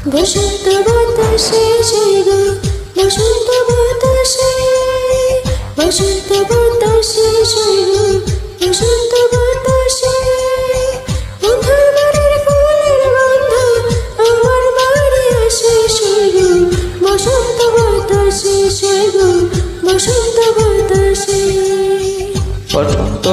বসন্ত বাতাসে সেগো বসন্ত বাতাসে। বসন্ত বাতাসে সেগো বসন্ত বাতাসে। বাড়ির ফুলের বাড়ি আসে সেগো বসন্ত বাতাসে সেগো বসন্ত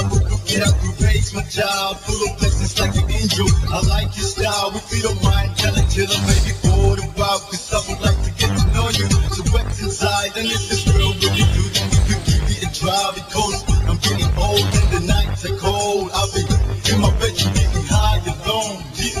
I I'm a get out the race, my job. Full of blessings like an angel. I like your style, if you don't mind, tell it till I'm maybe bored about. Cause I would like to get to know you. So what's inside, and if it's real, what you do, then we could give it a try. Because I'm getting old and the nights are cold. I'll be in my bedroom getting high alone. Yeah.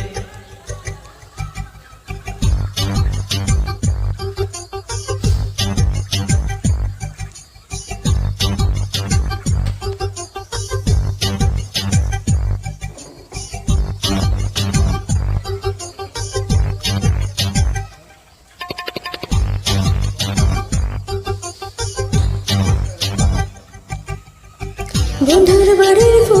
বন্ধুর বাড়ির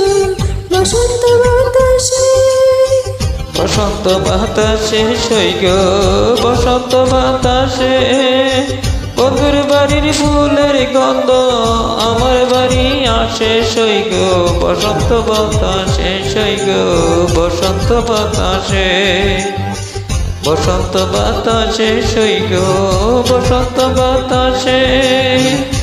বসন্ত বাতাসে। বসন্ত বাতাসে বসন্ত বাতাসে। বন্ধুর বাড়ির ফুলের গন্ধ, আমার বাড়ি আসে সৈগ বসন্ত বাতাসে সৈগ বসন্ত বাতাসে। বসন্ত বাতাসে সৈগ বসন্ত বাতাসে।